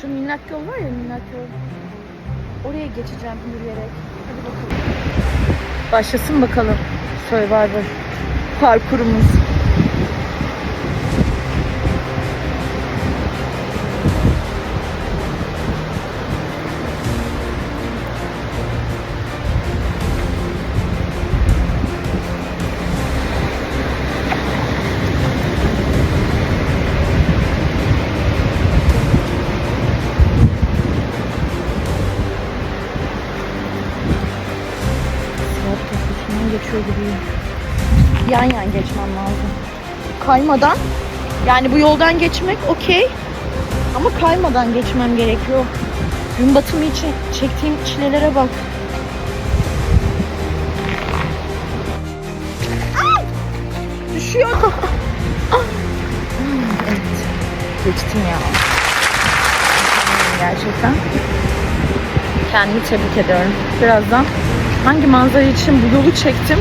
Şu minnak yol var ya minnak yol. Oraya geçeceğim yürüyerek. Hadi bakalım. Başlasın bakalım Survivor parkurumuz. Geçiyor gibiyim. Yan yan geçmem lazım. Kaymadan, yani bu yoldan geçmek okey. Ama kaymadan geçmem gerekiyor. Gün batımı için çektiğim çilelere bak. Düşüyor. Hmm, evet. Geçtim ya. Gerçekten. Kendimi tebrik ediyorum. Birazdan hangi manzara için bu yolu çektim